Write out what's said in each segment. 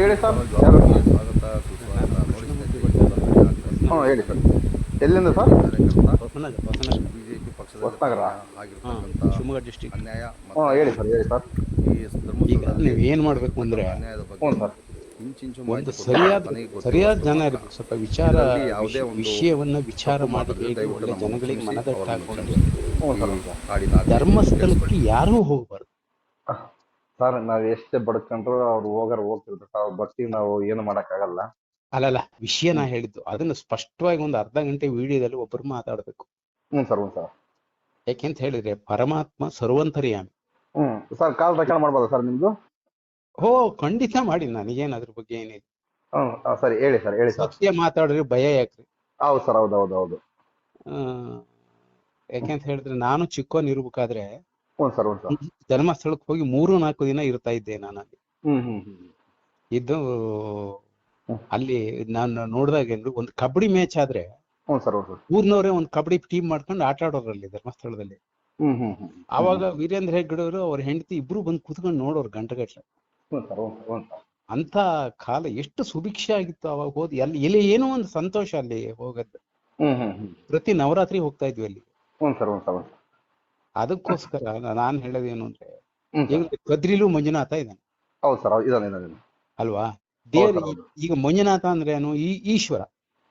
ಹೇಳಿ ಸರ್. ಹ್ಞೂ ಹೇಳಿ ಸರ್. ಎಲ್ಲಿಂದ ಸರ್? ಬಿಜೆಪಿ ಪಕ್ಷದ ಹೊಸನಗರ? ಆಗಿರ್ತಕ್ಕಂಥ ಶಿವಮೊಗ್ಗ ಡಿಸ್ಟಿಕ್. ಅನ್ಯಾಯ ಹ್ಞೂ ಹೇಳಿ ಸರ್ ಹೇಳಿ ಸರ್. ಈ ಈಗ ನೀವು ಏನು ಮಾಡಬೇಕು ಅಂದರೆ ಅನ್ಯಾಯದ ಹ್ಞೂ ಬಗ್ಗೆ ಸರ್. ಇಂಚಿಂಚು ಒಂದು ಸರಿಯಾದ ಸರಿಯಾದ ಜನ ಇರ್ಬೇಕು. ಸ್ವಲ್ಪ ವಿಚಾರ ಯಾವುದೇ ಒಂದು ವಿಷಯವನ್ನ ವಿಚಾರ ತಪ್ಪು ಮಾಡಿ ಮಾತಾಡಿದ್ರೆ ಹೇಗೆ ದಯವಿಟ್ಟು ಒಳ್ಳೆ ಜನಗಳಿಗೆ ಕ್ಷಮಿಸಿ, ಮನದಟ್ಟು ಅವರನ್ನು ಹಾಕೊಂಡು ಹ್ಞೂ ಸರ್. ಹ್ಞೂ ಸರ್ ಕಾಡಿನ ಆಚೆ ಧರ್ಮಸ್ಥಳಕ್ಕೆ. ಯಾರೂ ಹೋಗ್ಬಾರ್ದು. ಸರ್ ನಾವ್ ಎಷ್ಟೇ ಬಡ್ಕೊಂಡ್ರು ಅವ್ರು ಹೋಗಾರ ಹೋಗ್ತಿರ್ತಾರೆ ಅವ್ರ ಭಕ್ತಿ ನಾವು ಏನು ಮಾಡೋಕ್ಕಾಗಲ್ಲ. ಅಲ್ಲಲ್ಲ ವಿಷಯ ನಾ ಹೇಳಿದ್ದು ಅದನ್ನ ಸ್ಪಷ್ಟವಾಗಿ ಒಂದು ಅರ್ಧ ಗಂಟೆ ವಿಡಿಯೋದಲ್ಲಿ ಒಬ್ಬರು ಮಾತಾಡ್ಬೇಕು. Hmm sir sir. ಯಾಕೆಂತ ಹೇಳಿದ್ರೆ ಪರಮಾತ್ಮ ಸರ್ವಂತರ್ಯಾಮಿ. ಹ್ಮ್ ಸರ್ ಕಾಲ್ ರೆಕಾರ್ಡ್ ಮಾಡ್ಬೋದಾ ಸರ್ ನಿಮ್ದು? ಹೋ ಖಂಡಿತ ಮಾಡಿ ನನಗೇನ್ ಅದ್ರ ಬಗ್ಗೆ ಏನಿದೆ ಹ್ಞೂ ಆ, ಸರಿ ಹೇಳಿ ಸರ್ ಹೇಳಿ ಸರ್. ಸತ್ಯ ಮಾತಾಡ್ರಿ ಭಯ ಯಾಕ್ರಿ? ಹೌದು ಸರ್ ಹೌದು ಹೌದು ಹೌದು. ಆ, ಯಾಕೆಂತ ಹೇಳಿದ್ರೆ ನಾನು ಚಿಕ್ಕೋನ್ ಇರ್ಬೇಕಾದ್ರೆ ಸರ್ ಹ್ಞೂ ಧರ್ಮಸ್ಥಳಕ್ಕೆ ಹೋಗಿ ಮೂರು ನಾಲ್ಕು ದಿನ ಇರ್ತಾ ಇದ್ದೆ ನಾನು ಅಲ್ಲಿ ಇದು ಇದ್ದು ಅಲ್ಲಿ ನಾನು ನೋಡಿದಾಗ ಒಂದು ಕಬಡ್ಡಿ ಮ್ಯಾಚ್ ಆದ್ರೆ ಊರ್ನವ್ರೆ ಒಂದು ಕಬಡ್ಡಿ ಟೀಮ್ ಮಾಡ್ಕೊಂಡು ಆಟ ಆಡೋರಲ್ಲಿ ಧರ್ಮಸ್ಥಳದಲ್ಲಿ. ಆವಾಗ ವೀರೇಂದ್ರ ಹೆಗ್ಗಡೆ ಅವರು ಅವ್ರ ಹೆಂಡತಿ ಇಬ್ರು ಬಂದು ಕುತ್ಕೊಂಡು ನೋಡೋರು ಗಂಟೆಗಟ್ಲೆ. ಅಂತ ಕಾಲ ಎಷ್ಟು ಸುಭಿಕ್ಷೆ ಆಗಿತ್ತು ಅವಾಗ ಹೋದ್ ಅಲ್ಲಿ ಎಲ್ಲಿ ಏನೋ ಒಂದು ಸಂತೋಷ ಅಲ್ಲಿ ಹೋಗದ್ದು ಪ್ರತಿ ನವರಾತ್ರಿ ಹೋಗ್ತಾ ಇದ್ವಿ ಅಲ್ಲಿ. ಅದಕ್ಕೋಸ್ಕರ ನಾನ್ ಹೇಳೋದೇನು ಅಂದ್ರೆ ಈಗ ಕದ್ರಿಲು ಮಂಜುನಾಥ ಇದ್ದಾನೆ. ಹೌದು ಸರ್ ಇದ್ದಾನೆ ಅಲ್ವಾ? ದೇವ್ರ. ಈಗ ಮಂಜುನಾಥ ಅಂದ್ರೆ ಏನು? ಈ ಈಶ್ವರ.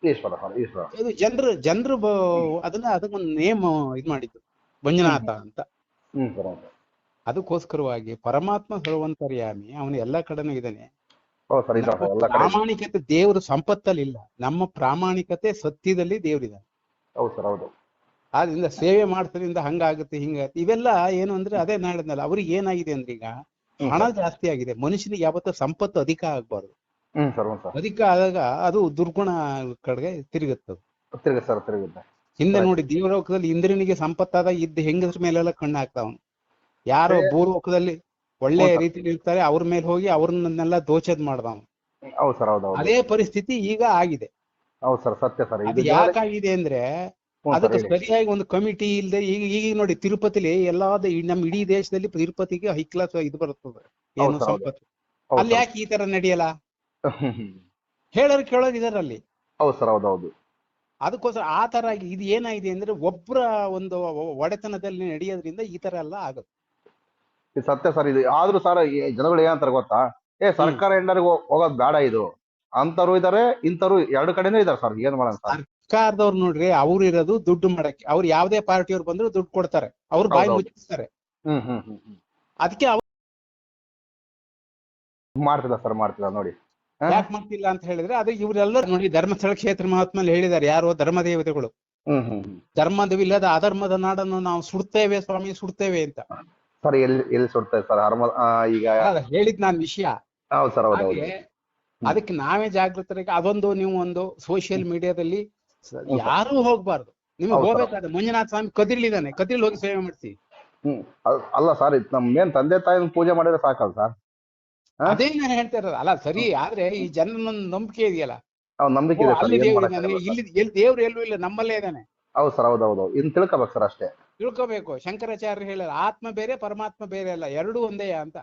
ಈಶ್ವರ ಸರ್ ಈಶ್ವರ. ಇದು ಜನರು ಜನರು ಅದನ್ನ ಅದಕ್ಕೊಂದು ನೇಮ್ ಇದ್ ಮಾಡಿದ್ದು ಮಂಜುನಾಥ ಅಂತ. ಅದಕ್ಕೋಸ್ಕರವಾಗಿ ಪರಮಾತ್ಮ ಸರ್ವಂತರ್ಯಾಮಿ ಅವನು ಎಲ್ಲಾ ಕಡೆನೂ ಇದ್ದಾನೆ. ಪ್ರಾಮಾಣಿಕತೆ ದೇವರು ಸಂಪತ್ತಲ್ಲಿ ಇಲ್ಲ ನಮ್ಮ ಪ್ರಾಮಾಣಿಕತೆ ಸತ್ಯದಲ್ಲಿ ದೇವರಿದ್ದಾನೆ. ಹೌದು ಸರ್ ಹೌದು. ಆದ್ರಿಂದ ಸೇವೆ ಮಾಡ್ತರಿಂದ ಹಂಗಾಗುತ್ತೆ ಹಿಂಗಾಗುತ್ತೆ. ಇವೆಲ್ಲ ಏನು ಅಂದ್ರೆ ಅದೇ ನಾಳಿದ್ನಲ್ಲ ಅವ್ರಿಗೆ ಏನಾಗಿದೆ ಅಂದ್ರೆ ಈಗ ಹಣ ಜಾಸ್ತಿ ಆಗಿದೆ. ಮನುಷ್ಯನಿಗೆ ಯಾವತ್ತೂ ಸಂಪತ್ತು ಅಧಿಕ ಆಗ್ಬಾರ್ದು. ಅಧಿಕ ಆದಾಗ ಅದು ದುರ್ಗುಣ ಕಡೆಗೆ ತಿರುಗುತ್ತದೆ ಹಿಂದೆ ನೋಡಿ ದೇವಲೋಕದಲ್ಲಿ ಇಂದ್ರನಿಗೆ ಸಂಪತ್ತಾದ ಇದ್ದ ಹೆಂಗಸ್ರ ಮೇಲೆಲ್ಲ ಕಣ್ಣು ಹಾಕ್ತಾವನು. ಯಾರೋ ಭೂಲೋಕದಲ್ಲಿ ಒಳ್ಳೆ ರೀತಿಯಲ್ಲಿ ರೀತಿಲಿ ಇರ್ತಾರೆ ಅವ್ರ ಮೇಲೆ ಹೋಗಿ ಅವ್ರನ್ನೆಲ್ಲ ದೋಚದ್ ಮಾಡ್ದವನು. ಅದೇ ಪರಿಸ್ಥಿತಿ ಈಗ ಆಗಿದೆ. ಸತ್ಯ ಅದು ಯಾಕಾಗಿದೆ ಅಂದ್ರೆ ಅದಕ್ಕೆ ಸರಿಯಾಗಿ ಒಂದು ಕಮಿಟಿ ಇಲ್ಲದೆ ಈಗ ಈಗ ನೋಡಿ ತಿರುಪತಿಲಿ ಎಲ್ಲಾ ನಮ್ ನಮ್ಮ ಇಡೀ ದೇಶದಲ್ಲಿ ತಿರುಪತಿಗೆ ಹೈ ಕ್ಲಾಸ್ ಇದು ಬರುತ್ತದೆ. ಏನು ಸಂಪತ್ತು. ಅಲ್ಲಿ ಯಾಕೆ ಈ ತರ ನಡೆಯಲ್ಲ. ಹೇಳೋರು ಕೇಳೋರು ಇದರಲ್ಲಿ. ಹೌದು ಸರ್ ಹೌದು ಹೌದು. ಅದಕ್ಕೋಸ್ಕರ ಆ ತರ ಇದು ಏನಾಗಿದೆ ಅಂದ್ರೆ ಒಬ್ಬರ ಒಂದು ಒಡೆತನದಲ್ಲಿ ನಡೆಯೋದ್ರಿಂದ ಈ ತರ ಎಲ್ಲ ಆಗುತ್ತೆ. ಸತ್ಯ ಸರ್ ಇದು ಆದ್ರೂ ಸರ್ ಜನಗಳು ಏನಂತಾರೆ ಗೊತ್ತಾ? ಏ ಸರ್ಕಾರ ಹೆಂಡರಿಗೆ ಹೋಗೋದ್ ಬೇಡ ಇದು. ಅಂತರು ಇದಾರೆ ಇಂತರು ಎರಡು ಕಡೆನೂ ಇದಾರೆ ಸರ್ ಏನ್ ಮಾಡೋಣ ಸರ್ ಸರ್ಕಾರದವ್ರು ನೋಡ್ರಿ ಅವ್ರು ಇರೋದು ದುಡ್ಡು ಮಾಡಕ್ಕೆ. ಅವ್ರು ಯಾವ್ದೇ ಪಾರ್ಟಿಯವ್ರು ಬಂದ್ರು ದುಡ್ಡು ಕೊಡ್ತಾರೆ. ಅವ್ರು ಬಾಯಿ. ಮುಚ್ಚಿಸ್ತಾರೆ. ಹ್ಮ್ ಹ್ಮ್ ಹ್ಮ್ ಹ್ಮ್. ಅದಕ್ಕೆ ಅವ್ರು ಮಾಡ್ತಿದ ಸರ್ ಮಾಡ್ತಿಲ್ಲ ನೋಡಿ? ಯಾಕೆ ಮಾಡ್ತಿಲ್ಲ ಅಂತ ಹೇಳಿದ್ರೆ ಅದು ಇವರೆಲ್ಲರೂ ನೋಡಿ ಧರ್ಮಸ್ಥಳ ಕ್ಷೇತ್ರ ಮಹಾತ್ಮಲ್ಲಿ ಹೇಳಿದ್ದಾರೆ ಯಾರು ಧರ್ಮ ದೇವತೆಗಳು. ಧರ್ಮದವಿಲ್ಲದ ಅಧರ್ಮದ ನಾಡನ್ನು ನಾವು ಸುಡ್ತೇವೆ ಸ್ವಾಮಿ ಸುಡ್ತೇವೆ ಅಂತ. ಸರ್ ಎಲ್ಲಿ ಎಲ್ಲಿ ಸುಡ್ತಾರೆ ಸರ್? ಈಗ ಹೇಳಿದ್ ನಾನ್ ವಿಷಯ. ಹೌದು ಸರ್ ಹೌದು ಹೌದು. ಅದಕ್ಕೆ ನಾವೇ ಜಾಗೃತರಾಗಿ ಅದೊಂದು ನೀವು ಒಂದು ಸೋಷಿಯಲ್ ಮೀಡಿಯಾದಲ್ಲಿ ಯಾರು ಹೋಗ್ಬಾರ್ದು. ನಿಮ್ಗೆ ಹೋಗ್ಬೇಕಾದ. ಹೋಗ್ಬೇಕಾದ್ರೆ ಮಂಜುನಾಥ ಸ್ವಾಮಿ ಕದಿರ್ಲಿದ್ದಾನೆ. ಕದಿರ್ಲಿ ಹೋಗಿ ಸೇವೆ ಮಾಡ್ತಿ ಹ್ಮ್. ಅಲ್- ಅಲ್ಲ ಸರ್ ಇದು ಮೇನ್ ತಂದೆ ತಾಯಿ ಪೂಜೆ ಮಾಡಿದ್ರೆ ಸಾಕಲ್ಲ ಸರ್? ಅದೇ ನಾನು ಹೇಳ್ತಾ ಇರೋದು. ಅಲ್ಲ ಸರಿ ಆದ್ರೆ ಈ ಜನ ನಂಬಿಕೆ ಇದೆಯಲ್ಲ? ಅವ್ನ ನಂಬಿಕೆ ಇದೆ. ಇಲ್ಲಿ ಎಲ್ಲಿ ದೇವ್ರು ಎಲ್ಲೂ ಇಲ್ಲ ನಮ್ಮಲ್ಲೇ ಇದ್ದಾನೆ. ಹೌದು ಸರ್ ಹೌದು ಹೌದು ಇನ್ ತಿಳ್ಕೊಬೇಕು ಸರ್ ಅಷ್ಟೇ. ತಿಳ್ಕೋಬೇಕು. ಶಂಕರಾಚಾರ್ಯ ಹೇಳಲ್ಲ ಆತ್ಮ ಬೇರೆ ಪರಮಾತ್ಮ ಬೇರೆ ಅಲ್ಲ ಎರಡೂ ಒಂದೇ ಅಂತ.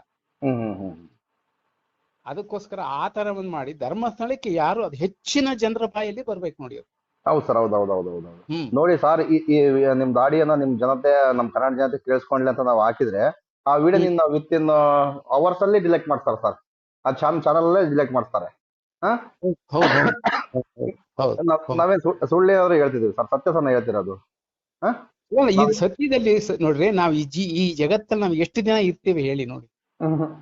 ಅದಕ್ಕೋಸ್ಕರ ಆ ತರ ಒಂದ್ ಮಾಡಿ ಧರ್ಮಸ್ಥಳಕ್ಕೆ ಯಾರು ಅದು ಹೆಚ್ಚಿನ ಜನರ ಬಾಯಲ್ಲಿ ಬರ್ಬೇಕು ನೋಡಿ ಅವ್ರು. ಹೌದು ಸರ್ ಹೌದು ಹೌದು ಹೌದು ಹೌದು ಹ್ಮ್. ನೋಡಿ ಸರ್ ಈ ಈ ನಿಮ್ ದಾಡಿಯನ್ನ ನಿಮ್ ಜನತೆ ನಮ್ ಕನ್ನಡ ಜನತೆ ಕೇಳಿಸ್ಕೊಂಡ್ಲಿ ಅಂತ ನಾವು ಹಾಕಿದ್ರೆ ಆ ವಿಡಿಯೋ ನಿನ್ನ ವಿತ್ ಇನ್ ಅವರ್ಸ್ ಅಲ್ಲಿ ಡಿಲೆಕ್ಟ್ ಮಾಡ್ತಾರೆ ಸರ್. ಆ ಚಾನ್ ಚಾನಲ್ ಅಲ್ಲೇ ಡಿಲೆಕ್ಟ್ ಮಾಡ್ತಾರೆ ಹೌದು ಹೌದು ಹೌದು ನಾವ್- ಹೌದು. ನಾವೇನ್ ಸುಳ್ಳಿ ಅವ್ರು ಹೇಳ್ತಿದೀವಿ ಸರ್ ಸತ್ಯ ಸರ್ ಹೇಳ್ತಿರೋದು. ಅಲ್ಲ, ಈ ಸತ್ಯದಲ್ಲಿ ಸ- ನೋಡ್ರಿ ನಾವ್ ಈ ಜಿ ಈ ಜಗತ್ತಲ್ಲಿ ನಾವ್ ಎಷ್ಟು ದಿನ ಇರ್ತೀವಿ ಹೇಳಿ ನೋಡಿ. ಹ್ಮ್ ಹ್ಮ್.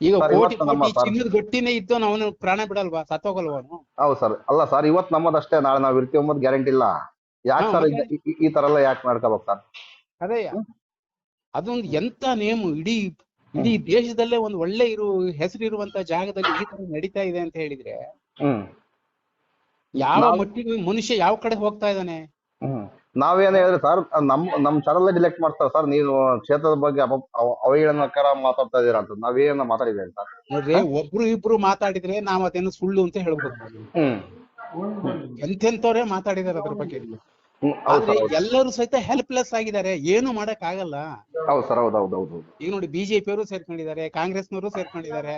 ಈಗ ಕೋಟಿ ಕೋಟಿ ಚಿನ್ನದ ಗಟ್ಟಿನೇ ಇತ್ತು ಅವನು ಪ್ರಾಣ ಬಿಡಲ್ವಾ? ಸತ್ತೋಗಲ್ವಾ ಅವನು? ಹೌದು ಸರ್. ಅಲ್ಲ ಸರ್ ಇವತ್ತು ನಮ್ಮದಷ್ಟೇ. ನಾಳೆ ನಾವ್ ಇರ್ತೀವಿ ಅಂಬದ್ ಗ್ಯಾರಂಟಿ ಇಲ್ಲ. ಯಾಕೆ ಸರ್ ಈ- ತರ ಎಲ್ಲ ಯಾಕೆ ಮಾಡ್ಕೋಬೇಕು ಸರ್? ಅದೇ ಅದೊಂದು ಎಂತ ನೇಮ್? ಇಡೀ ಇಡೀ ದೇಶದಲ್ಲೇ ಒಂದು ಒಳ್ಳೆ ಇರು ಹೆಸರಿರುವಂತ ಜಾಗದಲ್ಲಿ ಈ ತರ ನಡೀತಾ ಇದೆ ಅಂತ ಹೇಳಿದ್ರೆ ಹ್ಮ್. ಯಾವ ಮಟ್ಟಿಗೆ ಮನುಷ್ಯ ಯಾವ ಕಡೆ ಹೋಗ್ತಾ ಇದ್ದಾನೆ? ನಾವೇನ್ ಹೇಳಿದ್ರೆ ಸರ್ ನಮ್ ನಮ್ ಚಾನಲ್ ಡಿಲೆಕ್ಟ್ ಮಾಡ್ತಾರೆ ಸರ್ ನೀವು ಕ್ಷೇತ್ರದ ಬಗ್ಗೆ ಅಪ ಅವ- ಅವಹೇಳನಕರ ಮಾತಾಡ್ತಾ ಇದೀರ ಅಂತ. ನಾವೇನ ಮಾತಾಡಿದ್ದೇವೆ ಸರ್? ನೋಡ್ರಿ ಒಬ್ರು ಇಬ್ರು ಮಾತಾಡಿದ್ರೆ ನಾವ್ ಅದೇನು ಸುಳ್ಳು ಅಂತ ಹೇಳ್ಬೋದು. ಹ್ಮ್. ಎಂತೆಂತವ್ರೆ ಮಾತಾಡಿದಾರೆ ಅದ್ರ ಬಗ್ಗೆ? ಹ್ಮ್ ಹೌದು ಆದ್ರೆ ಸರ್ ಹೌದು. ಎಲ್ಲರೂ ಸಹಿತ ಹೆಲ್ಪ್ಲೆಸ್ ಆಗಿದ್ದಾರೆ ಏನು ಮಾಡಕ್ ಆಗಲ್ಲ ಹೌದು ಸರ್ ಹೌದು ಹೌದು ಹೌದು. ಹೌದು ಈಗ ನೋಡಿ ಬಿಜೆಪಿ ಅವರು ಸೇರ್ಕೊಂಡಿದ್ದಾರೆ ಕಾಂಗ್ರೆಸ್ನವರು ಸೇರ್ಕೊಂಡಿದ್ದಾರೆ.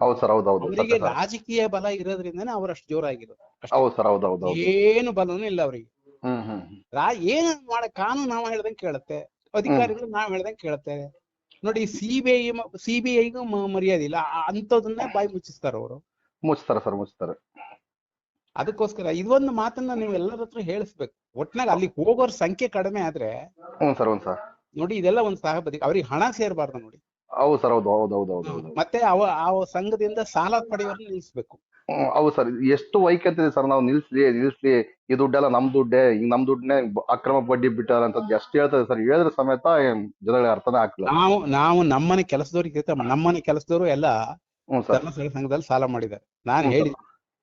ಹೌದು ಸರ್ ಹೌದು ಹೌದು. ಅವರಿಗೆ ಸತ್ಯ ಸರ್. ರಾಜಕೀಯ ಬಲ ಇರೋದ್ರಿಂದನೇ ಅವ್ರು ಅಷ್ಟು ಜೋರಾಗಿರೋದು. ಹೌದು ಸರ್ ಹೌದು ಹೌದು ಹೌದು. ಏನು ಬಲನೂ ಇಲ್ಲ ಅವರಿಗೆ. ಏನ್ ಮಾಡ ಕಾನೂನು ನಾವು ಹೇಳ್ದಂಗೆ ಕೇಳುತ್ತೆ ಅಧಿಕಾರಿಗಳು ನಾವ್ ಹೇಳ್ದಂಗೆ ಕೇಳುತ್ತೆ. ನೋಡಿ ಸಿಬಿಐ ಸಿಬಿಐಗೂ ಮರ್ಯಾದೆ ಇಲ್ಲ. ಅಂತದನ್ನೇ ಬಾಯಿ ಮುಚ್ಚಿಸ್ತಾರ ಅವರು. ಮುಚ್ತಾರೆ ಸರ್ ಮುಚ್ತಾರೆ. ಅದಕ್ಕೋಸ್ಕರ ಇದೊಂದು ಮಾತನ್ನ ನೀವು ಎಲ್ಲರ ಹತ್ರ ಹೇಳಿಸ್ಬೇಕು. ಒಟ್ನಾಗ ಅಲ್ಲಿ ಹೋಗೋರ್ ಸಂಖ್ಯೆ ಕಡಿಮೆ ಆದ್ರೆ ಹ್ಞೂ ಸರ್ ಹ್ಞೂ ಸರ್. ನೋಡಿ ಇದೆಲ್ಲ ಒಂದು ಸಹಪತಿ ಅವ್ರಿಗೆ ಹಣ ಸೇರಬಾರ್ದು ನೋಡಿ. ಹೌದು ಸರ್ ಹೌದು ಹೌದು ಹೌದು ಹೌದು ಮತ್ತೆ ಅವ ಆ ಸಂಘದಿಂದ ಸಾಲ ಪಡೆಯೋರ್ನ ನಿಲ್ಲಿಸ್ಬೇಕು ಹೌದು ಸರ್ ಎಷ್ಟು ವೈಕತ್ತಿದೆ ಸರ್ ನಾವು ನಿಲ್ಸ್ಲಿ ನಿಲ್ಸ್ಲಿ ಈ ದುಡ್ಡೆಲ್ಲ ನಮ್ ದುಡ್ಡೇ ಈಗ ನಮ್ ದುಡ್ಡನ್ನೇ ಅಕ್ರಮ ಬಡ್ಡಿ ಬಿಟ್ಟಾರ ಅಂತ ಎಷ್ಟು ಹೇಳ್ತದೆ ಸರ್ ಹೇಳಿದ್ರೆ ಸಮೇತ ಜನಗಳಿಗೆ ಅರ್ಥನೇ ಆಗ್ತಿಲ್ಲ. ನಾವು ನಾವು ನಮ್ಮನೆ ಕೆಲಸದವ್ರಿಗೆ ನಮ್ಮನೆ ಕೆಲಸದವರು ಎಲ್ಲ ಸರ್. ಧರ್ಮಸ್ಥಳ ಸಂಘದಲ್ಲಿ ಸಾಲ ಮಾಡಿದ್ದಾರೆ. ನಾನು ಹೇಳಿ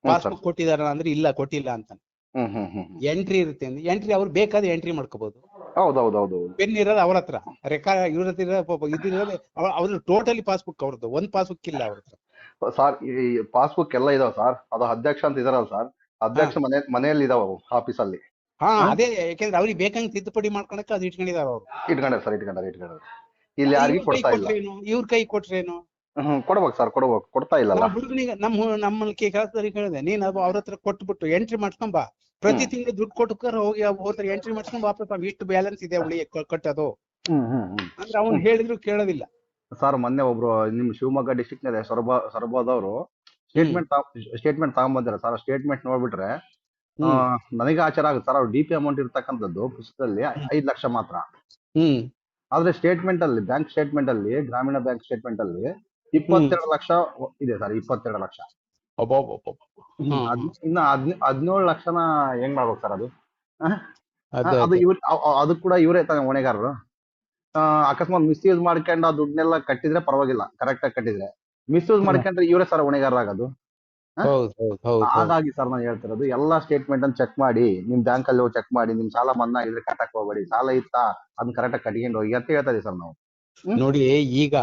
ಪಾಸ್ಬುಕ್ ಕೊಟ್ಟಿದಾರ ಅಂದ್ರೆ ಇಲ್ಲ ಕೊಟ್ಟಿಲ್ಲ ಅಂತ ಹ್ಮ್ ಹ್ಮ್ ಹ್ಮ್ ಎಂಟ್ರಿ ಇರುತ್ತೆ ಎಂಟ್ರಿ ಅವ್ರು ಬೇಕಾದ್ರೆ ಎಂಟ್ರಿ ಮಾಡ್ಕೋಬಹುದು ಪೆನ್ ಇರೋದು ಅವ್ರ ಹತ್ರ. ರೆಕಾರ್ಡ್ ಇವ್ರ ಹತ್ರ ಇದಿರೋದು ಅವ್ರ ಟೋಟಲಿ ಪಾಸ್ಬುಕ್ ಅವ್ರದ್ದು. ಒಂದ್ ಪಾಸ್ಬುಕ್ ಇಲ್ಲ ಅವ್ರ ಹತ್ರ. ಸರ್ ಈ ಪಾಸ್ಬುಕ್ ಎಲ್ಲ ಇದಾವ ಸರ್. ಅದು ಅಧ್ಯಕ್ಷ ಅಂತ ಇದಾರಲ್ಲ ಸರ್. ಅಧ್ಯಕ್ಷ ಮನೆ ಮನೆಯಲ್ಲಿ ಇದಾವ ಆಫೀಸಲ್ಲಿ ಹಾ ಹಾ? ಅದೇ ಯಾಕಂದ್ರೆ ಅವ್ರಿಗೆ ಬೇಕಂಗ್ ತಿದ್ದುಪಡಿ ಮಾಡ್ಕೊಳಕ್ಕೆ ಅದು ಇಟ್ಕೊಂಡಿದಾರ ಅವ್ರು. ಇಟ್ಕೊಂಡಾರೆ ಸರ್ ಇಟ್ಕೊಂಡಾರೆ ಇಟ್ಕೊಂಡಾರೆ ಇಲ್ಲಿ ಯಾರಿಗೂ ಕೊಡ್ತಾ ಇಲ್ಲ. ಕೊಟ್ರೇನು? ಇವ್ರ ಕೈ ಕೊಟ್ರೇನು? ಹ್ಮ್ ಕೊಡ್ಬೇಕು ಸರ್ ಕೊಡ್ಬೇಕು. ಕೊಡ್ತಾ ಇಲ್ಲ ಹುಡುಗನಿಗೆ ನಮ್ಮ ನಮ್ಮ ಕೆಲಸದವ್ರಿಗೆ ಹೇಳಿದೆ ನೀನ್ ಅದು ಅವ್ರ ಹತ್ರ ಕೊಟ್ಬಿಟ್ಟು ಎಂಟ್ರಿ ಮಾಡ್ಕೊಂಬಾ ಬಾ. ಪ್ರತಿ ತಿಂಗಳು ದುಡ್ಡು ಕೊಟ್ಟು ಹೋಗಿ ಹೋದ್ರೆ ಎಂಟ್ರಿ ಮಾಡ್ಸ್ಕೊಂಡು ವಾಪಸ್ ಇಷ್ಟು ಬ್ಯಾಲೆನ್ಸ್ ಇದೆ ಉಳಿ ಕಟ್ಟೋದು. ಅಂದ್ರೆ ಅವ್ನು ಹೇಳಿದ್ರು ಕೇಳೋದಿಲ್ಲ. ಸರ್ ಮೊನ್ನೆ ಒಬ್ರು ನಿಮ್ ಶಿವಮೊಗ್ಗ ಡಿಸ್ಟಿಕ್ನಲ್ಲಿ ಸೊರಬ ಸೊರಬದವರು ಸ್ಟೇಟ್ಮೆಂಟ್ ಸ್ಟೇಟ್ಮೆಂಟ್ ತಗೊಂಬಂದಿರ ಸರ್ ಸ್ಟೇಟ್ಮೆಂಟ್ ನೋಡ್ಬಿಟ್ರೆ ನನಗೆ ಆಚಾರ ಆಗುತ್ತೆ ಸರ್ ಅವ್ರು ಡಿ ಪಿ ಅಮೌಂಟ್ ಇರ್ತಕ್ಕಂಥದ್ದು ಪುಸ್ತಕದಲ್ಲಿ ಐದ್ ಲಕ್ಷ ಮಾತ್ರ. ಹ್ಮ್. ಆದ್ರೆ ಸ್ಟೇಟ್ಮೆಂಟ್ ಅಲ್ಲಿ ಬ್ಯಾಂಕ್ ಸ್ಟೇಟ್ಮೆಂಟ್ ಅಲ್ಲಿ ಗ್ರಾಮೀಣ ಬ್ಯಾಂಕ್ ಸ್ಟೇಟ್ಮೆಂಟ್ ಅಲ್ಲಿ ಇಪ್ಪತ್ತೆರಡು ಲಕ್ಷ ಇದೆ ಸರ್ ಇಪ್ಪತ್ತೆರಡು ಲಕ್ಷ. ಇನ್ನ ಹದ್ನ- ಹದಿನೇಳು ಲಕ್ಷನ ಹೆಂಗ್ ಮಾಡ್ಬೇಕು ಸರ್ ಅದು? ಅದು ಅದು ಇವ್ರ ಅದು ಕೂಡ ಇವರೇ ತಾನೆ ಹೊಣೆಗಾರರು. ಆ, ಅಕಸ್ಮಾತ್ ಮಿಸ್ಯೂಸ್ ಮಾಡ್ಕೊಂಡು ಆ ದುಡ್ಡನ್ನೆಲ್ಲ ಕಟ್ಟಿದ್ರೆ ಪರವಾಗಿಲ್ಲ ಕರೆಕ್ಟ್ ಆಗಿ ಕಟ್ಟಿದ್ರೆ. ಮಿಸ್ಯೂಸ್. ಮಾಡ್ಕೊಂಡ್ರೆ ಇವರೇ ಸರ್ ಹೊಣೆಗಾರರಾಗೋದು ಹೌದು ಹೌದು ಹೌದು ಹಾಗಾಗಿ ಸರ್ ನಾನು ಹೇಳ್ತಿರೋದು ಎಲ್ಲಾ ಸ್ಟೇಟ್ಮೆಂಟ್ ಅನ್ನು ಚೆಕ್ ಮಾಡಿ ನಿಮ್ ಬ್ಯಾಂಕ್ ಅಲ್ಲಿ ಹೋಗಿ ಚೆಕ್ ಮಾಡಿ ನಿಮ್ ಸಾಲ ಮನ್ನಾ ಆಗಿದ್ರೆ ಕಟ್ಟಕ್ ಹೋಗ್ಬೇಡಿ ಸಾಲ ಇತ್ತಾ ಅದನ್ನ ಕರೆಕ್ಟ್ ಆಗಿ ಕಟ್ಕೊಂಡು ಹೋಗಿ ಅಂತ ಹೇಳ್ತಾ ಇದೀವಿ ಸರ್ ನಾವು. ನೋಡಿ ಈಗ.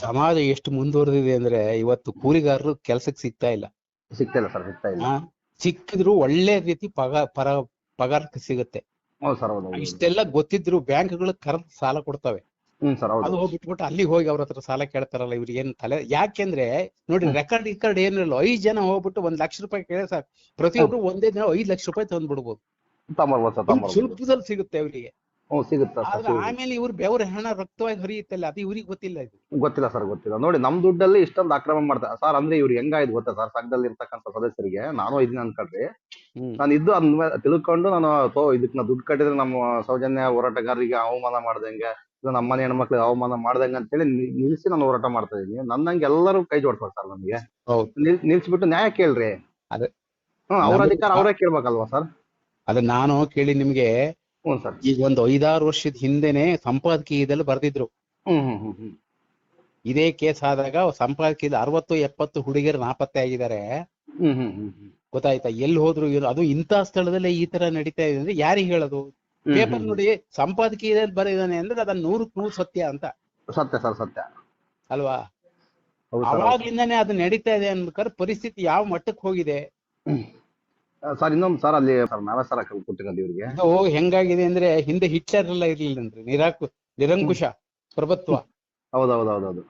ಸಮಾಜ ಎಷ್ಟು ಮುಂದುವರೆದಿದೆ ಅಂದ್ರೆ ಇವತ್ತು ಕೂಲಿಗಾರರು ಕೆಲ್ಸಕ್ಕೆ ಸಿಗ್ತಾ ಇಲ್ಲ. ಸಿಗ್ತಾ ಇಲ್ಲ ಸರ್ ಸಿಗ್ತಾ ಇಲ್ಲ. ಆ, ಸಿಕ್ಕಿದ್ರು ಒಳ್ಳೆ ರೀತಿ ಪಗಾರ ಪರ ಪಗಾರ ಸಿಗುತ್ತೆ. ಹೌದು ಸರ್ ಹೌದು ಹೌದು. ಇಷ್ಟೆಲ್ಲ ಗೊತ್ತಿದ್ರು ಬ್ಯಾಂಕ್ಗಳು ಕರೆದು ಸಾಲ ಕೊಡ್ತವೆ. ಹ್ಮ್ ಸರ್ ಅದು ಹೌದು ಹೋಗ್ಬಿಟ್ಬಿಟ್ಟು ಅಲ್ಲಿ ಹೋಗಿ ಅವ್ರ ಹತ್ರ ಸಾಲ ಕೇಳ್ತಾರಲ್ಲ ಇವ್ರಿಗೆ ಏನ್ ತಲೆ ಯಾಕೆಂದ್ರೆ ನೋಡಿ. ರೆಕಾರ್ಡ್ ಗಿಕಾರ್ಡ್ ಏನಿಲ್ಲ ಐದ್ ಜನ ಹೋಗ್ಬಿಟ್ಟು ಒಂದ್ ಲಕ್ಷ ರೂಪಾಯಿ ಕೇಳಿ ಸಾಕು. ಪ್ರತಿಯೊಬ್ರು ಒಂದೇ ದಿನ ಐದ್ ಲಕ್ಷ ರೂಪಾಯಿ ತಂದ್ಬಿಡ್ಬೋದು. ತಾಂಬರ್ಬೋದು ಸರ್ ಸುಲಭದಲ್ಲಿ ಸಿಗುತ್ತೆ ಅವರಿಗೆ. ಹ್ಞೂ ಸಿಗುತ್ತೆ ಆದ್ರೆ ಆಮೇಲೆ ಇವ್ರ ಬೆವರ ಹಣ ರಕ್ತವಾಗಿ ಹರಿಯುತ್ತಲ್ಲ ಅದು ಇವ್ರಿಗೆ ಗೊತ್ತಿಲ್ಲ ಇದು. ಗೊತ್ತಿಲ್ಲ ಸರ್ ಗೊತ್ತಿಲ್ಲ. ನೋಡಿ ನಮ್ ದುಡ್ಡಲ್ಲಿ ಇಷ್ಟೊಂದು ಆಕ್ರಮಣ ಮಾಡ್ತಾರೆ ಸರ್ ಅಂದ್ರೆ ಇವ್ರು ಹೆಂಗಾಯ್ತು ಗೊತ್ತಾ ಸರ್ ಸಂಘದಲ್ಲಿ ಇರ್ತಕ್ಕಂಥ ಸದಸ್ಯರಿಗೆ? ನಾನು ಇದನ್ನ ಅನ್ಕೊಳ್ರಿ. ನಾನು ಇದ್ದು ಅದ್ ತಿಳ್ಕೊಂಡು ನಾನು ತೋ ಇದಕ್ಕೆ ನಾ ದುಡ್ಡು ಕಟ್ಟಿದ್ರೆ ನಮ್ಮ ಸೌಜನ್ಯ ಹೋರಾಟಗಾರರಿಗೆ ಅವಮಾನ ಮಾಡ್ದಂಗೆ ಇದು ನಮ್ಮ ಮನೆ ಹೆಣ್ಮಕ್ಳಿಗೆ ಅವಮಾನ ಮಾಡ್ದಂಗೆ ಅಂತೇಳಿ ಹೇಳಿ ನಿಲ್ಸಿ ನಾನು ಹೋರಾಟ ಮಾಡ್ತಾ ಇದೀನಿ. ನನ್ನಂಗೆ ಎಲ್ಲರೂ ಕೈ ಜೋಡ್ತಾರೆ ಸರ್ ನಮಗೆ ನಿಲ್ಸಿಬಿಟ್ಟು ನ್ಯಾಯ ಕೇಳ್ರಿ. ಅದೇ. ಹ್ಮ್ ಅವ್ರ ಅಧಿಕಾರ ಅವರೇ ಕೇಳ್ಬೇಕಲ್ವಾ ಸರ್? ಅದ ನಾನು ಕೇಳಿ ನಿಮ್ಗೆ ಈಗ ಒಂದು ಐದಾರು ವರ್ಷದ ಹಿಂದೆನೆ ಸಂಪಾದಕೀಯದಲ್ಲಿ ಬರ್ದಿದ್ರು. ಇದೇ ಕೇಸ್ ಆದಾಗ ಸಂಪಾದಕೀಯದ ಅರವತ್ತು ಎಪ್ಪತ್ತು ಹುಡುಗಿಯರು ನಾಪತ್ತೆ ಆಗಿದ್ದಾರೆ. ಗೊತ್ತಾಯ್ತಾ? ಎಲ್ಲಿ ಹೋದ್ರು ಅದು ಇಂತ ಸ್ಥಳದಲ್ಲೇ ಈ ತರ ನಡೀತಾ ಇದೆ ಅಂದ್ರೆ ಯಾರಿಗೆ ಹೇಳೋದು? ಪೇಪರ್ ನೋಡಿ ಸಂಪಾದಕೀಯದಲ್ಲಿ ಬರೀದಾನೆ ಅಂದ್ರೆ ಅದನ್ನ ನೂರು ನೂರು ಸತ್ಯ ಅಂತ. ಸತ್ಯ ಸರ್ ಸತ್ಯ. ಅಲ್ವಾ? ಅವಾಗಿಂದನೇ ಅವಾಗ್ಲಿಂದಾನೇ ಅದು ನಡೀತಾ ಇದೆ ಅನ್ಬೇಕಾದ್ರೆ ಪರಿಸ್ಥಿತಿ ಯಾವ ಮಟ್ಟಕ್ಕೆ ಹೋಗಿದೆ? ಸರ್ ಇನ್ನೊಂದ್ ಸರ್ ಅಲ್ಲಿ ಸರ್ ನಾವೇ ಸರ್ ಕೊಟ್ಟಿರೋದು ಇವ್ರಿಗೆ. ಇದು ಹೆಂಗಾಗಿದೆ ಅಂದ್ರೆ ಹಿಂದೆ ಹಿಟ್ಲರ್ ಎಲ್ಲ ಇರ್ಲಿಲ್ಲಂದ್ರೆ ನಿರಾಕು ನಿರಂಕುಶ ಪ್ರಭುತ್ವ. ಹೌದೌದೌದೌದು. ಹೌದು ಹೌದು ಹೌದು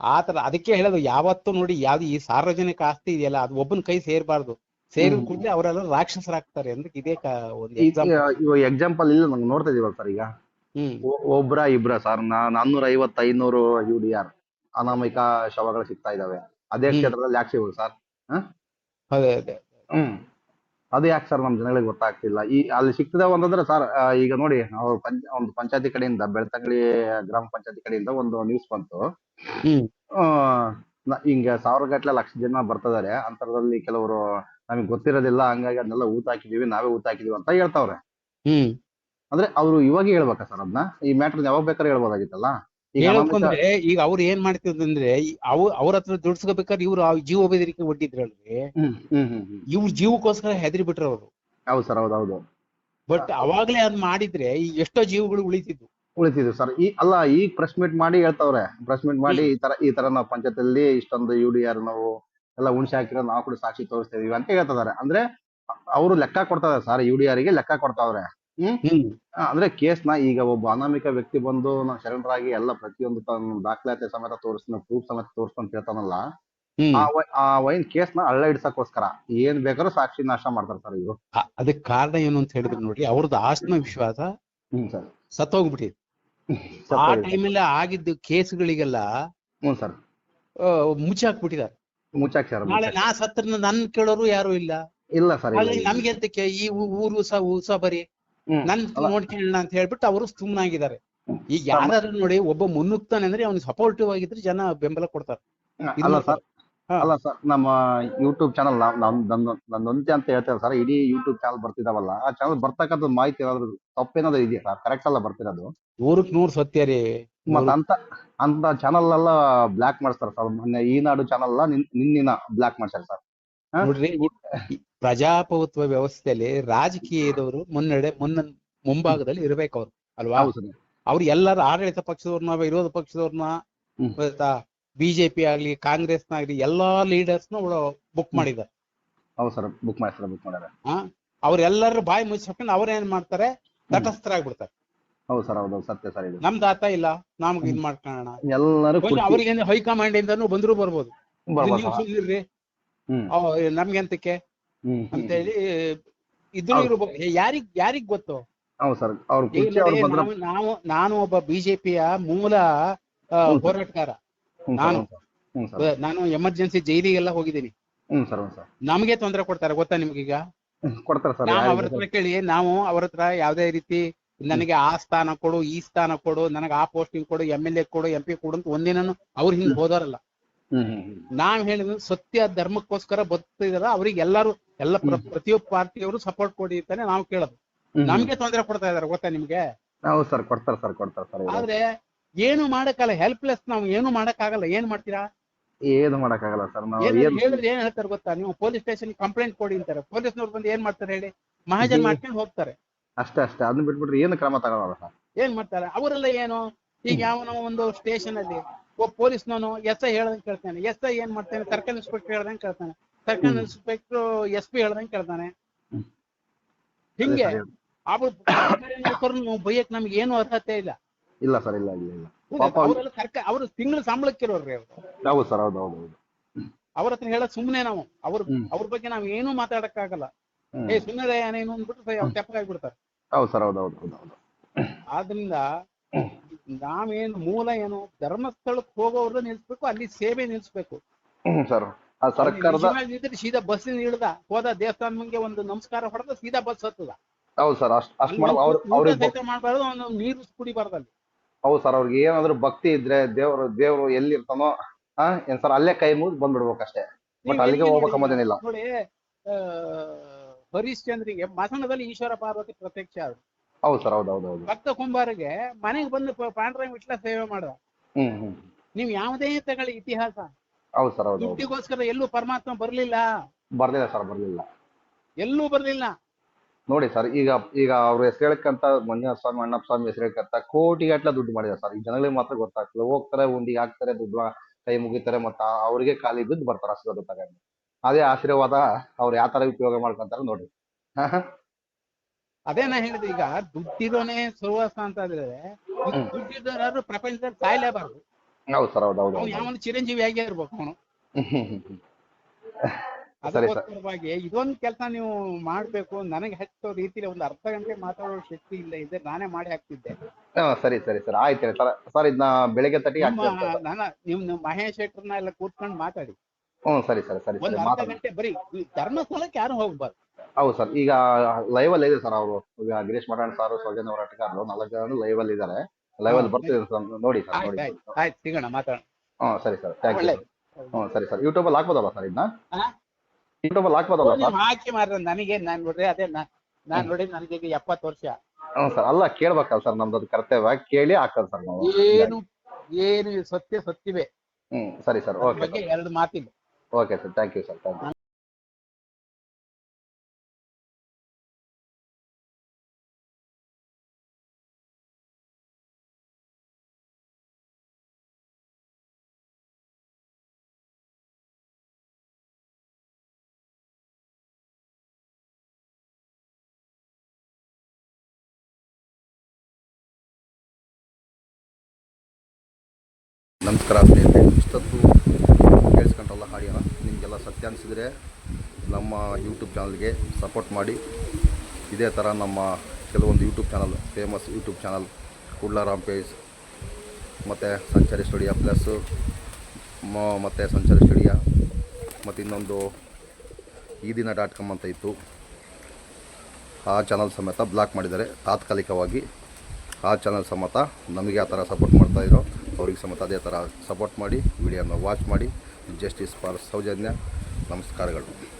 ಆತರ ಅದಕ್ಕೆ ಹೇಳೋದು ಯಾವತ್ತೂ ನೋಡಿ ಯಾವ್ದು ಈ ಸಾರ್ವಜನಿಕ ಆಸ್ತಿ ಇದೆಯಲ್ಲ ಅದು ಒಬ್ಬನ ಕೈ ಸೇರ್ಬಾರ್ದು. ಸೇರಿದ ಕೂಡ ಕೂಡಲೇ ಅವರೆಲ್ಲ ರಾಕ್ಷಸರಾಗ್ತಾರೆ ಅಂದ್ರೆ ಇದೇ ಒಂದು ಎಕ್ಸಾಂಪಲ್ ಇಲ್ಲ ನಂಗೆ ನೋಡ್ತಾ ಇದೀವಲ್ಲ ಸರ್ ಈಗ. ಒಬ್ರ ಇಬ್ರ ಸರ್ ನಾನ್ನೂರ ಐವತ್ತು ಐನೂರು ಯು ಡಿ ಆರ್ ಅನಾಮಿಕ ಶವಗಳು ಸಿಗ್ತಾ ಇದಾವೆ ಅದೇ. ಕ್ಷೇತ್ರದಲ್ಲಿ ಯಾಕೆ ಸಿಗೋದು ಸರ್. ಅದೇ ಅದೇ. ಹ್ಮ್. ಅದು ಯಾಕೆ ಸರ್ ನಮ್ಮ ಜನಗಳಿಗೆ ಗೊತ್ತಾಗ್ತಿಲ್ಲ? ಈ ಅಲ್ಲಿ ಸಿಗ್ತದೆ ಒಂದಂದ್ರೆ ಸರ್ ಈಗ ನೋಡಿ ಅವ್ರ ಪಂಚ ಒಂದು ಪಂಚಾಯತಿ ಕಡೆಯಿಂದ ಬೆಳ್ತಂಗಡಿ ಗ್ರಾಮ ಪಂಚಾಯತಿ ಕಡೆಯಿಂದ ಒಂದು ನ್ಯೂಸ್ ಬಂತು. ಹಿಂಗ ಸಾವಿರ ಗಟ್ಲೆ ಲಕ್ಷ ಜನ ಬರ್ತಿದಾರೆ. ಅಂತರದಲ್ಲಿ ಕೆಲವರು ನಮಗೆ ಗೊತ್ತಿರೋದಿಲ್ಲ ಹಂಗಾಗಿ ಅದನ್ನೆಲ್ಲ ಊತ ಹಾಕಿದೀವಿ ನಾವೇ ಊತ ಹಾಕಿದೀವಿ ಅಂತ ಹೇಳ್ತಾವ್ರೆ. ಹ್ಮ್. ಅಂದ್ರೆ ಅವ್ರು ಇವಾಗ ಹೇಳ್ಬೇಕಾ ಸರ್ ಅದನ್ನ ಈ ಮ್ಯಾಟರ್ ಯಾವಾಗ ಬೇಕಾದ್ರೆ ಹೇಳ್ಬೋದಾಗಿತ್ತಲ್ಲ? ಈಗ ಹೇಳಕ್ ಅಂದ್ರೆ ಈಗ ಅವ್ರು ಏನ್ ಮಾಡ್ತಿದ್ರಂದ್ರೆ ಅವ್ ಅವ್ರ ಹತ್ರ ದುಡ್ಸ್ಕೋಬೇಕಾದ್ರೆ ಇವ್ರು ಜೀವ ಬೆದರಿಕೆ ಒಡ್ಡಿದ್ರಲ್ರಿ ಇವ್ರ ಜೀವಕ್ಕೋಸ್ಕರ ಹೆದರಿ ಬಿಟ್ರ ಅವ್ರು. ಹೌದು ಸರ್ ಹೌದು ಹೌದು. ಬಟ್ ಅವಾಗ್ಲೇ ಅದ್ ಮಾಡಿದ್ರೆ ಈ ಎಷ್ಟೋ ಜೀವಗಳು ಉಳಿತಿದ್ವು. ಉಳಿತಿದ್ವು ಸರ್. ಈ ಅಲ್ಲ ಈಗ ಪ್ರೆಸ್ ಮೀಟ್ ಮಾಡಿ ಹೇಳ್ತಾವ್ರೆ. ಪ್ರೆಸ್ ಮೀಟ್ ಮಾಡಿ ಈ ತರ ಈ ತರ ನಾವು ಪಂಚಾಯತಲ್ಲಿ ಇಷ್ಟೊಂದು ಯು ಡಿ ಆರ್ ನಾವು ಎಲ್ಲ ಹುಣ್ಸೆ ಹಾಕಿರೋ ನಾವು ಕೂಡ ಸಾಕ್ಷಿ ತೋರಿಸ್ತೇವೆ ಅಂತ ಹೇಳ್ತಿದ್ದಾರೆ. ಅಂದ್ರೆ ಅವರು ಲೆಕ್ಕ ಕೊಡ್ತಾರೆ ಸರ್ ಯು ಡಿ ಗೆ ಲೆಕ್ಕ ಕೊಡ್ತಾವ್ರೆ. ಹ್ಮ್? ಹ್ಮ್. ಕೇಸ್ ಅಂದ್ರೆ ಕೇಸ್ನ ಈಗ ಒಬ್ಬ ಅನಾಮಿಕ ವ್ಯಕ್ತಿ ಬಂದು ನಾನು ಶರಣರಾಗಿ ಎಲ್ಲ ಪ್ರತಿಯೊಂದು ತನ್ನ ದಾಖಲಾತಿ ಸಮೇತ ತೋರಿಸ್ತೀನಿ ಪ್ರೂಫ್ ಸಮೇತ ತೋರಿಸ್ತಾನೆ ಹೇಳ್ತಾನಲ್ಲ ಹ್ಮ್. ಆ ವೈ- ಆ ವೈನ್ ಕೇಸ್ನ ಅಳ್ಳ ಇಡ್ಸಕ್ಕೋಸ್ಕರ ಏನ್ ಬೇಕಾದ್ರು ಸಾಕ್ಷಿ ನಾಶ ಮಾಡ್ತಾರೆ ಸರ್ ಇವರು ಅದಕ್ಕೆ ಅದಕ್ ಕಾರಣ ಏನು ಅಂತ ಹೇಳಿದ್ರೆ ನೋಡ್ರಿ ಅವ್ರದ್ದು ಆತ್ಮವಿಶ್ವಾಸ ಹ್ಮ್ ಸರ್. ಸತ್ತೋಗ್ಬಿಟ್ಟಿದೆ. ಆ ಟೈಮಲ್ಲಿ ಆಗಿದ್ದ ಕೇಸ್ಗಳಿಗೆಲ್ಲ ಹ್ಮ್ ಸರ್. ಮುಚ್ಚಾಕ್ಬಿಟ್ಟಿದ್ದಾರೆ ಮುಚ್ಚಾಕ್ ಸರ್ ನಾಳೆ ನಾ ಸತ್ರ ನನ್ ಕೇಳೋರು ಯಾರು ಇಲ್ಲ. ಇಲ್ಲ ಸರ್ ಹಾಗಾಗಿ ನಮ್ಗೆ ಎಂತಕ್ಕೆ ಈ ಊ- ಊರು ಸಹ ಸಹ ಬರೀ ನನ್. ನೋಡ್ಕೊಳ್ಳೋಣ ಅಂತ ಹೇಳ್ಬಿಟ್ಟು ಅವರು ಸುಮ್ಮನಾಗಿದ್ದಾರೆ ಈ ಈಗ ಯಾರಾದ್ರೂ ನೋಡಿ ಒಬ್ಬ ಮುನ್ನುಗ್ತಾನೆ ಅಂದ್ರೆ ಅವ್ನಿಗೆ ಸಪೋರ್ಟಿವ್ ಆಗಿದ್ರೆ ಜನ ಬೆಂಬಲ ಕೊಡ್ತಾರೆ. ಅಲ್ಲ. ಸರ್. ಅಲ್ಲ ಸರ್ ನಮ್ಮ ಯೂಟ್ಯೂಬ್ ಚಾನಲ್ ನಂದೊಂತೆ ಅಂತ ಹೇಳ್ತೇವೆ ಸರ್ ಇಡೀ ಯೂಟ್ಯೂಬ್ ಚಾನಲ್ ಬರ್ತಿದಾವಲ್ಲ ಆ ಚಾನಲ್ ಬರ್ತಕ್ಕಂಥ ಮಾಹಿತಿ ಏನಾದ್ರು ತಪ್ಪೇನಾದ್ರು ಇದೆಯಾ ಸರ್? ಕರೆಕ್ಟ್ ಅಲ್ಲ ಬರ್ತಿರೋದು? ನೂರಕ್ ನೂರ್ ಸತ್ಯ ರೀ. ಮತ್ತ ಅಂತ ಅಂತ ಚಾನಲ್ ಎಲ್ಲ ಬ್ಲಾಕ್ ಮಾಡ್ತಾರೆ ಸರ್. ಮೊನ್ನೆ ಈ ನಾಡು ಚಾನಲ್ ನಿನ್ನ ನಿನ್ನಿನ ಬ್ಲಾಕ್ ಮಾಡ್ತಾರೆ ಸರ್? ನೋಡ್ರಿ ಪ್ರಜಾಪ್ರಭುತ್ವ ವ್ಯವಸ್ಥೆಯಲ್ಲಿ ರಾಜಕೀಯದವರು ಮುನ್ನಡೆ ಮುನ್ನ ಮುಂಭಾಗದಲ್ಲಿ ಇರ್ಬೇಕು ಅವ್ರು ಅಲ್ವಾ? ಅವ್ರು ಎಲ್ಲರ ಆಡಳಿತ ಪಕ್ಷದವ್ರನ್ನ ವಿರೋಧ ಪಕ್ಷದವ್ರನ್ನ. ಬಿಜೆಪಿ ಆಗ್ಲಿ ಕಾಂಗ್ರೆಸ್ ಆಗ್ಲಿ ಎಲ್ಲಾ ಲೀಡರ್ಸ್ ಬುಕ್ ಮಾಡಿದ್ದಾರೆ. ಬುಕ್ ಬುಕ್ ಮಾಡ್ಯಾರ ಅವ್ರೆಲ್ಲರ ಬಾಯಿ ಮುಚ್ಚಿ ಅವ್ರೇನ್ ಮಾಡ್ತಾರೆ? ತಟಸ್ಥರಾಗ್ಬಿಡ್ತಾರೆ. ಹೌದು ಸರ್ ಹೌದು ಸತ್ಯ ಸರ್ ಇದು. ನಮ್ದು ಆತ ಇಲ್ಲ ನಮ್ಗೆ ಇದ್ ಮಾಡ್ಕೊಳ್ಳೋಣ ಎಲ್ಲರೂ ಅವ್ರಿಗೆ ಹೈಕಮಾಂಡ್ ಇಂದಾನು ಬಂದ್ರು ಬರ್ಬೋದು. ಬರ್ಬೋದು ನೀವು ಸರ್. ಸುಮ್ನಿರ್ರಿ ಹ್ಮ್ ಅವ್ ನಮ್ಗೆ ಎಂತಕ್ಕೆ ಅಂತ ಹೇಳಿ ಇದ್ರು. ಇರ್ಬೋದು ಯಾರಿಗ್ ಯಾರಿಗ್ ಗೊತ್ತು? ನಾವು ನಾನು ಒಬ್ಬ ಬಿಜೆಪಿಯ ಮೂಲ. ಹೋರಾಟಗಾರ. ನಾನು. ನಾನು ಎಮರ್ಜೆನ್ಸಿ ಜೈಲಿಗೆಲ್ಲ ಹೋಗಿದ್ದೀನಿ. ನಮಗೆ ತೊಂದರೆ ಕೊಡ್ತಾರೆ ಗೊತ್ತಾ ನಿಮ್ಗೀಗ? ನಾವು ಅವ್ರ ಹತ್ರ ಕೇಳಿ ನಾವು ಅವ್ರ ಹತ್ರ ಯಾವ್ದೇ ರೀತಿ ನನಗೆ ಆ ಸ್ಥಾನ ಕೊಡು ಈ ಸ್ಥಾನ ಕೊಡು ನನಗೆ ಆ ಪೋಸ್ಟಿಂಗ್ ಕೊಡು ಎಂ ಎಲ್ ಎ ಕೊಡು ಎಂ ಪಿ ಕೊಡು ಅಂತ ಒಂದಿನ ಅವ್ರ ಹಿಂಗ್ ಹೋದಾರಲ್ಲ ನಾವ್ ಹೇಳಿದ್ರು ಸತ್ಯ ಧರ್ಮಕ್ಕೋಸ್ಕರ ಬದುಕ್ತಿದಾರ ಅವ್ರಿಗೆ ಎಲ್ಲಾರು ಎಲ್ಲ ಪ್ರ- ಪ್ರತಿಯೊಬ್ಬ ಪಾರ್ಟಿಯವರು ಸಪೋರ್ಟ್ ಕೊಡಿ ಅಂತಾನೆ ನಾವು ಕೇಳೋದು. ನಮ್ಗೆ ತೊಂದರೆ ಕೊಡ್ತಾ ಇದಾರೆ ಗೊತ್ತಾ ನಿಮ್ಗೆ? ಹೌದು ಸರ್ ಕೊಡ್ತಾರೆ ಸರ್ ಕೊಡ್ತಾರೆ ಸರ್. ಆದ್ರೆ ಏನು ಮಾಡಕ್ಕಲ್ಲ ಹೆಲ್ಪ್ಲೆಸ್ ನಾವು ಏನು ಮಾಡಕ್ಕಾಗಲ್ಲ ಏನ್ ಮಾಡ್ತೀರಾ? ಏನು ಮಾಡಕ್ಕಾಗಲ್ಲ ಸರ್ ನಾವು ಹೇಳಿದ್ರೆ ಏನ್ ಹೇಳ್ತಾರೆ ಗೊತ್ತಾ? ನೀವು ಪೊಲೀಸ್ ಸ್ಟೇಷನ್ ಕಂಪ್ಲೇಂಟ್ ಕೊಡಿ ಅಂತಾರೆ. ಪೊಲೀಸ್ನವ್ರು ಬಂದು ಏನ್ ಮಾಡ್ತಾರೆ ಹೇಳಿ? ಮಹಾಜನ್. ಮಾಡ್ಕೊಂಡು ಹೋಗ್ತಾರೆ. ಅಷ್ಟೇ ಅಷ್ಟೇ. ಅದನ್ನ ಬಿಟ್ಬಿಟ್ರೆ ಏನು ಕ್ರಮ ತಗೊಳಲ್ಲ ಸರ್. ಏನ್ ಮಾಡ್ತಾರೆ? ಅವರೆಲ್ಲ ಏನು? ಈಗ ಯಾವ ಒಂದು ಸ್ಟೇಷನ್ ಅಲ್ಲಿ ಒಬ್ಬ ಪೊಲೀಸ್ನವನು ಎಸ್ ಐ ಹೇಳ್ದಂಗೆ ಕೇಳ್ತಾನೆ. ಎಸ್ ಐ ಏನ್ ಮಾಡ್ತಾನೆ? ಸರ್ಕಲ್ ಇನ್ಸ್ಪೆಕ್ಟರ್ ಹೇಳ್ದಂಗೆ ಕೇಳ್ತಾನೆ. ಸರ್ಕಲ್. ಇನ್ಸ್ಪೆಕ್ಟರ್ ಎಸ್ ಪಿ ಹೇಳ್ದಂಗೆ ಕೇಳ್ತಾನೆ. ಹಿಂಗೆ. ಅವ್ರು ಬೈಯಕ್ ನಮ್ಗೆ ಏನು ಅರ್ಹತೆ ಇಲ್ಲ. ಇಲ್ಲ ಸರ್ ಇಲ್ಲ ಇಲ್ಲ ಇಲ್ಲ. ಸರ್ಕಾರ ಅವ್ರು ತಿಂಗಳು ಸಂಬಳಕ್ಕಿರೋರ್ರಿ ಅವ್ರು. ಹೌದು ಸರ್ ಹೌದು ಹೌದು ಹೌದು. ಅವ್ರ ಹತ್ರ ಹೇಳಕ್ ಸುಮ್ನೆ ನಾವು. ಅವ್ರ ಅವ್ರ ಬಗ್ಗೆ ನಾವ್ ಏನು ಮಾತಾಡಕ್ಕಾಗಲ್ಲ. ಆಗಲ್ಲ ಏ ಸುಮ್ಮನೆ ಏನೇನು ಅಂದ್ಬಿಟ್ಟು ಅವ್ರು ತೆಪ್ಪಗಾಗ್ಬಿಡ್ತಾರೆ. ಹೌದು ಸರ್ ಹೌದು ಹೌದು ಹೌದು ಆದ್ರಿಂದ ನಾವೇನು ಮೂಲ ಏನು ಧರ್ಮಸ್ಥಳಕ್ಕೆ ಹೋಗೋರ್ನ ನಿಲ್ಸ್ಬೇಕು ಅಲ್ಲಿ ಸೇವೆ ನಿಲ್ಸ್ಬೇಕು ಹ್ಮ್ ಸರ್. ಆ ಸರ್ಕಾರದ ಸೀದಾ ಬಸ್ ಇಳ್ದ ಹೋದ ದೇವಸ್ಥಾನ ಮುಂದೆ ಒಂದು ನಮಸ್ಕಾರ ಹೊಡೆದ ಸೀದಾ ಬಸ್ ಹತ್ತದ. ಹೌದು ಸರ್ ಅಷ್ಟ್ ಅಷ್ಟ್ ಮಾಡ ಅವ್ರ ಅವ್ರಿಗೆ ಮಾಡ್ಬಾರ್ದು ಅವ್ನು ನೀರು ಕುಡಿಬಾರ್ದು ಅಲ್ಲಿ. ಹೌದು ಸರ್ ಅವ್ರಿಗೆ ಏನಾದ್ರು ಭಕ್ತಿ ಇದ್ರೆ ದೇವ್ರು ದೇವ್ರು ಎಲ್ಲಿ ಇರ್ತಾನೋ ಏನ್ ಸರ್ ಅಲ್ಲೇ ಕೈ ಮುಗಿದು ಬಂದ್ಬಿಡ್ಬೇಕಷ್ಟೇ ಬಟ್ ನೀವು ಅಲ್ಲಿಗೆ ಎಲ್ಲಿ ಹೋಗ್ಬೇಕು ನೋಡಿ, ಅಂಬೋದೇನಿಲ್ಲ. ನೋಡಿ ಆ, ಹರಿಶ್ಚಂದ್ರಿಗೆ ಮಸಣದಲ್ಲಿ ಈಶ್ವರ ಪಾರ್ವತಿ ಪ್ರತ್ಯಕ್ಷ ಆದ್ರು ಹೌದು ಸರ್ ಹೌದು ಹೌದು ಹೌದು. ಭಕ್ತ ಕುಂಬಾರಿಗೆ ಮನೆಗೆ ಬಂದು ಪ- ಪಾಂಡುರಂಗ ವಿಟ್ಲ ಸೇವೆ ಮಾಡ್ದ ಹ್ಮ್ ಹ್ಮ್. ನೀವ್ ಯಾವುದೇ ತಗೊಳ್ಳಿ ಇತಿಹಾಸ. ಹೌದು ಸರ್ ಹೌದು ಹೌದು. ದುಡ್ಡಿಗೋಸ್ಕರ ಎಲ್ಲೂ ಪರಮಾತ್ಮ ಬರ್ಲಿಲ್ಲ? ಬರ್ಲಿಲ್ಲ ಸರ್ ಬರ್ಲಿಲ್ಲ. ಎಲ್ಲೂ ಬರ್ಲಿಲ್ಲ? ನೋಡಿ ಸರ್ ಈಗ ಈಗ ಅವ್ರ ಹೆಸರು ಹೇಳಕ್ಕಂತ ಮಂಜುನಾಥ ಸ್ವಾಮಿ ಅಣ್ಣಪ್ಪ ಸ್ವಾಮಿ ಹೆಸರು ಹೇಳಕ್ಕಂತ ಕೋಟಿಗಟ್ಟಲೆ ದುಡ್ಡು ಮಾಡಿದ ಸರ್. ಈ ಜನಗಳಿಗೆ ಮಾತ್ರ ಗೊತ್ತಾಗ್ತದೆ. ಹೋಗ್ತಾರೆ ಉಂಡಿಗೆ ಹಾಕ್ತಾರೆ ದುಡ್ಡು ಕೈ ಮುಗಿತಾರೆ ಮತ್ತ ಅವ್ರಿಗೆ ಖಾಲಿ ಬಿದ್ದು ಬರ್ತಾರೆ ಆಶೀರ್ವಾದ ತಗೊಂಡು. ಅದೇ ಆಶೀರ್ವಾದ ಅವ್ರು ಯಾವ ತರ ಉಪಯೋಗ ಮಾಡ್ಕೊಂತಾರ ನೋಡ್ರಿ ಅದೇ ನಾ ಹೇಳಿದೆ ಈಗ ದುಡ್ಡಿರೋನೇ ಸರ್ವಸ್ವ ಅಂತ ಹೇಳಿದ್ರೆ ದುಡ್ಡಿದ್ದವರು ಪ್ರಪಂಚದಲ್ಲಿ ಸಾಯ್ಲೇಬಾರ್ದು. ಹೌದು ಸರ್ ಹೌದು ಹೌದು. ಅವ್ನು ಯಾವನು ಚಿರಂಜೀವಿ ಆಗೇ ಇರ್ಬೇಕು ಅವನು. ಸರಿ ಸರ್. ಅದಕ್ಕೋಸ್ಕರವಾಗಿ ಇದೊಂದು ಕೆಲಸ ನೀವು ಮಾಡ್ಬೇಕು ನನಗೆ ಹೆಚ್ಚು ರೀತಿಯಲ್ಲಿ ಒಂದು ಅರ್ಧ ಗಂಟೆ ಮಾತಾಡೋ ಶಕ್ತಿ ಇಲ್ಲ ಇದೆ ನಾನೇ ಮಾಡಿ ಹಾಕ್ತಿದ್ದೆ. ಹಾ ಸರಿ ಸರಿ ಸರ್ ಆಯ್ತು ಸರ್ ಸರ್ ಇದನ್ನ ಬೆಳಿಗ್ಗೆ ತಟ್ಟಿ ನಿಮ್ಮ ಹಾಕ್ತೀನಿ ಸರ್. ನನ್ನ ನಿಮ್ ನಿಮ್ ಮಹೇಶ್ ಶೆಟ್ಟರ್ನ ಎಲ್ಲ ಕೂತ್ಕೊಂಡು ಮಾತಾಡಿ. ಹ್ಞೂ ಸರಿ ಸರಿ ಸರಿ ಒಂದ್ ಸರಿ ಅರ್ಧ ಮಾತಾಡಿ. ಗಂಟೆ ಬರೀ ಈ ಧರ್ಮಸ್ಥಳಕ್ಕೆ ಯಾರು ಹೋಗ್ಬಾರ್ದು? ಹೌದು ಸರ್. ಈಗ ಲೈವ್ ಅಲ್ಲಿ ಇದೆ ಸರ್ ಅವರು. ಈಗ ಗಿರೀಶ್ ಮಠಾಣ್ ಸಾರು ಸೌಜನ್ಯ ಹೋರಾಟಗಾರರು ನಾಲ್ಕು ಜನ ಲೈವ್ ಅಲ್ಲಿ ಇದ್ದಾರೆ. ಲೈವ್ ಅಲ್ಲಿ ಬರ್ತಿದ್ರು ಬರ್ತಿದ್ದಾರೆ ಸರ್ ನೋಡಿ ಸರ್ ನೋಡಿ ಆಯ್ತು ಸಿಗೋಣ ಮಾತಾಡೋಣ. ಹ್ಞೂ ಸರಿ ಸರ್. ಥ್ಯಾಂಕ್ ಯು ಹ್ಞೂ ಸರಿ. ಸರ್ ಯೂಟ್ಯೂಬ್ ಅಲ್ಲಿ ಹಾಕ್ಬೋದಲ್ಲ ಸರ್ ಇದನ್ನ? ಯೂಟ್ಯೂಬ್ ಅಲ್ಲಿ ಹಾಕ್ಬೋದಲ್ಲ ಸರ್ ಹಾಕಿ ಮಾರ್ರೆ ನನಗೆ ನಾನ್ ನೋಡ್ರಿ ಅದೇ ನಾನು ನಾನ್ ನೋಡಿ ನನಗೆ ಈಗ ಎಪ್ಪತ್ತು ವರ್ಷ. ಹ್ಞೂ ಸರ್. ಅಲ್ಲ ಕೇಳ್ಬೇಕಲ್ಲ ಸರ್ ನಮ್ದು ಅದು ಕರ್ತವ್ಯ. ಕೇಳಿ ಹಾಕೋದು ಸರ್ ನಾವು. ಏನು ಏನು ಸತ್ಯ ಸತ್ಯವೇ. ಹ್ಮ್ ಸರಿ ಸರ್. ಓಕೆ ಬಗ್ಗೆ ಎರಡು ಮಾತಿಲ್ಲ. Okay sir. Thank you sir. Thank you ನಮಸ್ಕಾರ ಸ್ನೇಹಿತರೆ ಇಷ್ಟೊತ್ತು ಕೇಳಿಸ್ಕೊಂಡ್ರಲ್ಲ ನಿಮಗೆಲ್ಲ ಸತ್ಯ ಅನಿಸಿದರೆ ನಮ್ಮ ಯೂಟ್ಯೂಬ್ ಚಾನಲ್ಗೆ ಸಪೋರ್ಟ್ ಮಾಡಿ. ಇದೇ ಥರ ನಮ್ಮ ಕೆಲವೊಂದು YouTube channel famous YouTube channel Kudla ram page ಮತ್ತು ಸಂಚಾರಿ ಸ್ಟುಡಿಯೋ ಪ್ಲಸ್ಸು ಮತ್ತು ಸಂಚಾರಿ ಸ್ಟುಡಿಯೋ ಮತ್ತು ಇನ್ನೊಂದು ಈ ದಿನ ಡಾಟ್ ಕಾಮ್ ಅಂತ ಇತ್ತು. ಆ ಚಾನಲ್ ಸಮೇತ ಬ್ಲಾಕ್ ಮಾಡಿದ್ದಾರೆ. ತಾತ್ಕಾಲಿಕವಾಗಿ ಆ ಚಾನಲ್ ಸಮೇತ ನಮಗೆ ಆ ಥರ ಸಪೋರ್ಟ್ ಮಾಡ್ತಾಯಿದ್ರು ಅವ್ರಿಗೆ ಸಮೇತ ಅದೇ ಥರ ಸಪೋರ್ಟ್ ಮಾಡಿ ವಿಡಿಯೋನ ವಾಚ್ ಮಾಡಿ. ಜಸ್ಟಿಸ್ ಫಾರ್ ಸೌಜನ್ಯ ನಮಸ್ಕಾರಗಳು.